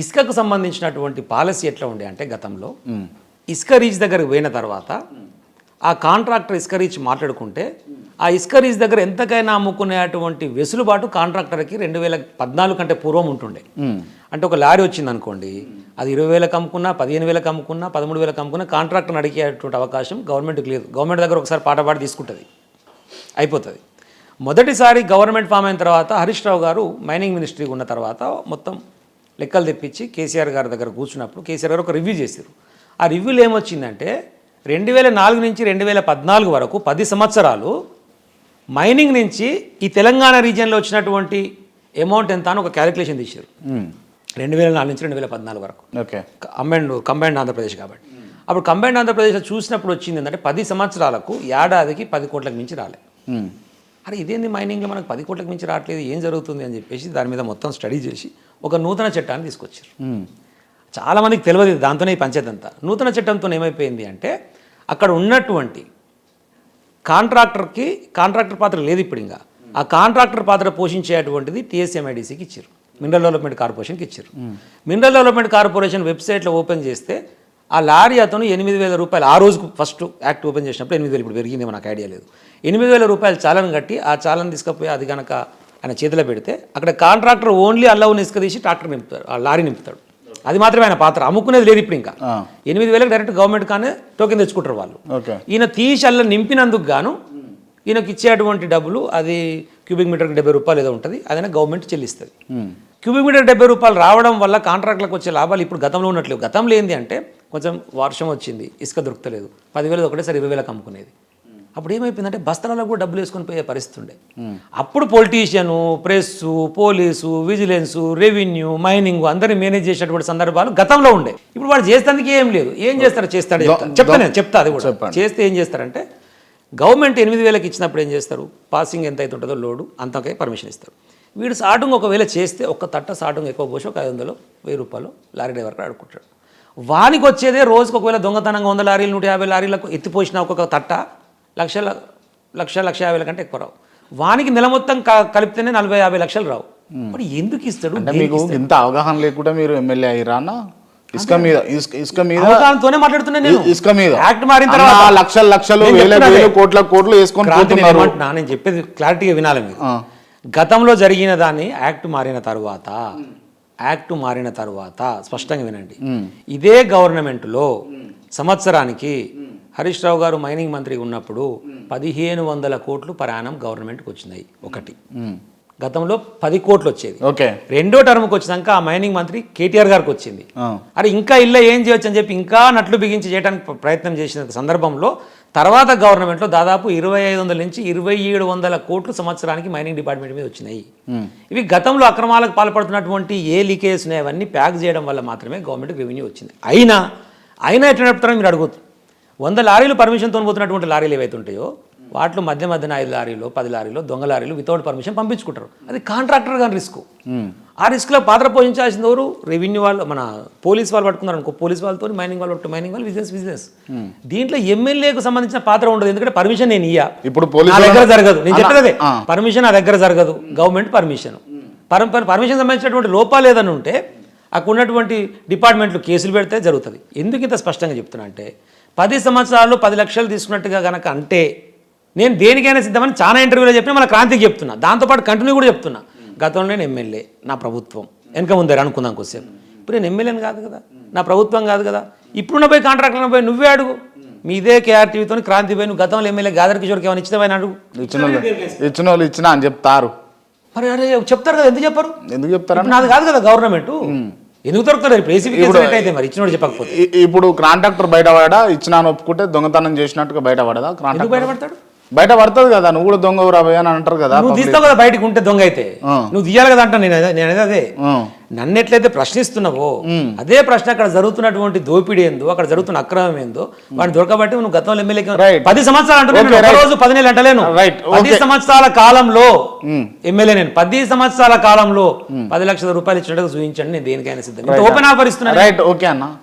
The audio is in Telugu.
ఇసుకకు సంబంధించినటువంటి పాలసీ ఎట్లా ఉండే అంటే గతంలో ఇసుక రీచ్ దగ్గరకు పోయిన తర్వాత ఆ కాంట్రాక్టర్ ఇసుక రీచ్ మాట్లాడుకుంటే ఆ ఇసుక రీచ్ దగ్గర ఎంతకైనా అమ్ముకునేటువంటి వెసులుబాటు కాంట్రాక్టర్కి రెండు వేల పద్నాలుగు కంటే పూర్వం ఉంటుండే. అంటే ఒక లారీ వచ్చింది అనుకోండి అది ఇరవై వేలకు అమ్ముకున్నా పదిహేను వేలకు అమ్ముకున్నా పదమూడు వేలకు అమ్ముకున్నా కాంట్రాక్టర్ని అడిగేటువంటి అవకాశం గవర్నమెంట్కి లేదు. గవర్నమెంట్ దగ్గర ఒకసారి పాట పాడి తీసుకుంటుంది. అయిపోతుంది. మొదటిసారి గవర్నమెంట్ ఫామ్ అయిన తర్వాత హరీష్ రావు గారు మైనింగ్ మినిస్ట్రీ ఉన్న తర్వాత మొత్తం లెక్కలు తెప్పించి కేసీఆర్ గారి దగ్గర కూర్చున్నప్పుడు కేసీఆర్ గారు ఒక రివ్యూ చేశారు. ఆ రివ్యూలో ఏమొచ్చిందంటే రెండు వేల నాలుగు నుంచి రెండు వేల పద్నాలుగు వరకు పది సంవత్సరాలు మైనింగ్ నుంచి ఈ తెలంగాణ రీజియన్లో వచ్చినటువంటి అమౌంట్ ఎంత అని ఒక క్యాలిక్యులేషన్ తీశారు. రెండు వేల నాలుగు నుంచి రెండు వేల పద్నాలుగు వరకు. ఓకే. కంబైండ్ కంబైండ్ ఆంధ్రప్రదేశ్ కాబట్టి. అప్పుడు కంబైండ్ ఆంధ్రప్రదేశ్ చూసినప్పుడు వచ్చింది ఏంటంటే పది సంవత్సరాలకు ఏడాదికి పది కోట్లకు మించి రాలే. అరే ఇదేంది మైనింగ్లో మనకు పది కోట్లకు మించి రావట్లేదు ఏం జరుగుతుంది అని చెప్పేసి దాని మీద మొత్తం స్టడీ చేసి ఒక నూతన చట్టాన్ని తీసుకొచ్చారు. చాలామందికి తెలియదు. దాంతోనే ఈ పంచాయతీ అంతా. నూతన చట్టంతో ఏమైపోయింది అంటే అక్కడ ఉన్నటువంటి కాంట్రాక్టర్కి కాంట్రాక్టర్ పాత్ర లేదు ఇప్పుడు ఇంకా. ఆ కాంట్రాక్టర్ పాత్ర పోషించేటువంటిది టీఎస్ఎంఐడిసికి ఇచ్చారు. మినరల్ డెవలప్మెంట్ కార్పొరేషన్కి ఇచ్చారు. మినరల్ డెవలప్మెంట్ కార్పొరేషన్ వెబ్సైట్లో ఓపెన్ చేస్తే ఆ లారీ అతను ఎనిమిది వేల రూపాయలు ఆ రోజుకు ఫస్ట్ యాక్ట్ ఓపెన్ చేసినప్పుడు ఎనిమిది వేలు ఇప్పుడు పెరిగింది నాకు ఐడియా లేదు. ఎనిమిది వేల రూపాయలు చాలను కట్టి ఆ చాలను తీసుకుపోయి అది కనుక ఆయన చేతిలో పెడితే అక్కడ కాంట్రాక్టర్ ఓన్లీ అల్లవుని ఇసుక తీసి ట్రాక్టర్ నింపుతాడు ఆ లారీ నింపుతాడు. అది మాత్రమే ఆయన పాత్ర. అమ్ముకునేది లేదు ఇప్పుడు ఇంకా. ఎనిమిది వేలకు డైరెక్ట్ గవర్నమెంట్ కానీ టోకెన్ తెచ్చుకుంటారు వాళ్ళు. ఈయన తీసి అల్ల నింపినందుకు గాను ఈయనకి ఇచ్చేటువంటి డబ్బులు అది క్యూబిక్ మీటర్కి డెబ్బై రూపాయలు ఏదో ఉంటుంది అదైనా గవర్నమెంట్ చెల్లిస్తుంది. క్యూబిక్ మీటర్ డెబ్బై రూపాయలు రావడం వల్ల కాంట్రాక్ట్లకు వచ్చే లాభాలు ఇప్పుడు గతంలో ఉన్నట్లేవు. గతంలో ఏంది అంటే కొంచెం వర్షం వచ్చింది ఇసుక దొరకలేదు పదివేలు ఒకటేసారి ఇరవై వేలకు అమ్ముకునేది. అప్పుడు ఏమైపోయిందంటే బస్తలలో కూడా డబ్బులు వేసుకొని పోయే పరిస్థితి ఉండే. అప్పుడు politician press police vigilance revenue mining అందరినీ మేనేజ్ చేసేటువంటి సందర్భాలు గతంలో ఉండే. ఇప్పుడు వాడు చేస్తానికి ఏం లేదు. ఏం చేస్తారో చేస్తాడు చెప్తా. చెప్తా నేను చెప్తా అది కూడా. చేస్తే ఏం చేస్తారంటే గవర్నమెంట్ ఎనిమిది వేలకు ఇచ్చినప్పుడు ఏం చేస్తారు? పాసింగ్ ఎంత అయితే ఉంటుందో లోడు అంతకే పర్మిషన్ ఇస్తారు. వీడు సాటుంగ్ ఒకవేళ చేస్తే ఒక తట్ట సాటుంగ్ ఎక్కువ పోసి ఒక ఐదు వందలు వెయ్యి రూపాయలు లారీ డ్రైవర్కి ఆడుకుంటాడు. వానికి వచ్చేదే రోజుకు ఒకవేళ దొంగతనంగా వంద లారీలు నూట యాభై లారీలకు ఎత్తిపోసిన ఒక్కొక్క తట్ట లక్షల లక్ష లక్ష యాభై కంటే ఎక్కువ రావు. వానికి నెల మొత్తం కలిపితేనే నలభై యాభై లక్షలు రావు. మరి ఎందుకు ఇస్తాడు? మీకు ఇంత అవగాహన లేకుండా మీరు ఎమ్మెల్యే అయ్యారా ఇసుక మీద ఇసుక మీద అవగాహనతోనే మాట్లాడుతున్నా నేను. ఇసుక మీద. యాక్ట్ మారిన తర్వాత లక్షలు లక్షలు వేల వేలు. కోట్ల కోట్లు వేసుకొని పోతున్నారు? నేను చెప్పేది క్లారిటీగా వినాలి మీరు. గతంలో జరిగిన దాన్ని యాక్ట్ మారిన తరువాత యాక్ట్ మారిన తరువాత స్పష్టంగా వినండి. ఇదే గవర్నమెంట్లో సంవత్సరానికి హరీష్ రావు గారు మైనింగ్ మంత్రి ఉన్నప్పుడు పదిహేను వందల కోట్లు ప్రయాణం గవర్నమెంట్కి వచ్చినాయి ఒకటి. గతంలో పది కోట్లు వచ్చేది. ఓకే. రెండో టర్మ్కి వచ్చినాక ఆ మైనింగ్ మంత్రి కేటీఆర్ గారికి వచ్చింది. అరే ఇంకా ఇల్లు ఏం చేయొచ్చు అని చెప్పి ఇంకా నట్లు బిగించి చేయడానికి ప్ర- ప్రయత్నం చేసిన సందర్భంలో తర్వాత గవర్నమెంట్లో దాదాపు ఇరవై ఐదు వందల నుంచి ఇరవై ఏడు వందల కోట్లు సంవత్సరానికి మైనింగ్ డిపార్ట్మెంట్ మీద వచ్చినాయి. ఇవి గతంలో అక్రమాలకు పాల్పడుతున్నటువంటి ఏ లీకేజ్ ఉన్నాయో అవన్నీ ప్యాక్ చేయడం వల్ల మాత్రమే గవర్నమెంట్కి రెవెన్యూ వచ్చింది. అయినా అయినా ఎట్లా నడుపుతారని మీరు అడుగుతారు వంద లారీలు పర్మిషన్తో పోతున్నటువంటి లారీలు ఏవైతే ఉంటాయో వాటిలో మధ్య మధ్యన ఐదు లారీలు పది లారీలు దొంగ లారీలు వితౌట్ పర్మిషన్ పంపించుకుంటారు. అది కాంట్రాక్టర్ గారి రిస్క్ ఆ రిస్క్లో పాత్ర పోషించాల్సింది ఎవరు రెవెన్యూ వాళ్ళు మన పోలీస్ వాళ్ళు పట్టుకున్నారు అనుకో పోలీస్ వాళ్ళతో మైనింగ్ వాళ్ళు పట్టు మైనింగ్ వాళ్ళు బిజినెస్ బిజినెస్ దీంట్లో ఎమ్మెల్యేకు సంబంధించిన పాత్ర ఉండదు ఎందుకంటే పర్మిషన్ నేను ఇయ్యా. ఇప్పుడు నా దగ్గర జరగదు. నేను చెప్పేదే ఆ. పర్మిషన్ నా దగ్గర జరగదు. గవర్నమెంట్ పర్మిషన్ పర్మిషన్ సంబంధించినటువంటి లోపాలు ఏదైనా ఉంటే అక్కడ ఉన్నటువంటి డిపార్ట్మెంట్లు కేసులు పెడితే జరుగుతుంది. ఎందుకు ఇంత స్పష్టంగా చెప్తున్నా అంటే పది సంవత్సరాలు పది లక్షలు తీసుకున్నట్టుగా గనక అంటే నేను దేనికైనా సిద్ధమని చాలా ఇంటర్వ్యూలో చెప్పిన మన క్రాంతికి చెప్తున్నా. దాంతోపాటు కంటిన్యూ కూడా చెప్తున్నా. గతంలో నేను ఎమ్మెల్యే నా ప్రభుత్వం. వెనక ముందే అనుకుందాం కొద్దిసేపు. ఇప్పుడు నేను ఎమ్మెల్యేని కాదు కదా. నా ప్రభుత్వం కాదు కదా. ఇప్పుడున్న పోయి కాంట్రాక్టర్లను పోయి నువ్వే అడుగు. మీ ఇదే కేఆర్టీవీతో క్రాంతి పోయి నువ్వు గతంలో ఎమ్మెల్యే గాదర్ కిషోర్కి ఏమైనా ఇచ్చినవని అడుగు. ఇచ్చిన వాళ్ళు ఇచ్చిన వాళ్ళు ఇచ్చిన అని చెప్తారు. మరి అరే చెప్తారు కదా ఎందుకు చెప్పరు? ఎందుకు చెప్తారా నాది కాదు కదా గవర్నమెంట్. ఎందుకు దొరుకుతారు ఇప్పుడు ఏసీబీ అయితే మరి ఇచ్చినోడు చెప్పకపోతే. ఇప్పుడు కాంట్రాక్టర్ బయట పడా ఇచ్చిన ఒప్పుకుంటే దొంగతనం చేసినట్టుగా బయట పడదా ఎందుకు కాంట్రాక్టర్ బయటపడతాడు? బయట పడుతుంది కదా నువ్వు కూడా దొంగ ఊరాబోయ్ అని అంటారు కదా నువ్వు తీస్తావు కదా బయటకు ఉంటే దొంగ అయితే. నువ్వు తీయాలి కదా అంటా నేను నేను అదే. నన్ను ఎట్లయితే ప్రశ్నిస్తున్నావో అదే ప్రశ్న అక్కడ జరుగుతున్నటువంటి దోపిడీ ఏందో అక్కడ జరుగుతున్న అక్రమం ఏందో వాడిని దొరకబట్టి నువ్వు గతంలో ఎమ్మెల్యే. పది సంవత్సరాలు అంటే Okay, right. రోజు పది నెలలు అంటలేను పది. సంవత్సరాల కాలంలో ఎమ్మెల్యే నేను పది సంవత్సరాల కాలంలో పది లక్షల రూపాయలు ఇచ్చినట్టుగా చూపించండి నేను దేనికైనా సిద్ధం ఓపెన్ ఆఫర్ ఇస్తున్నాను. రైట్ ఓకే అన్న.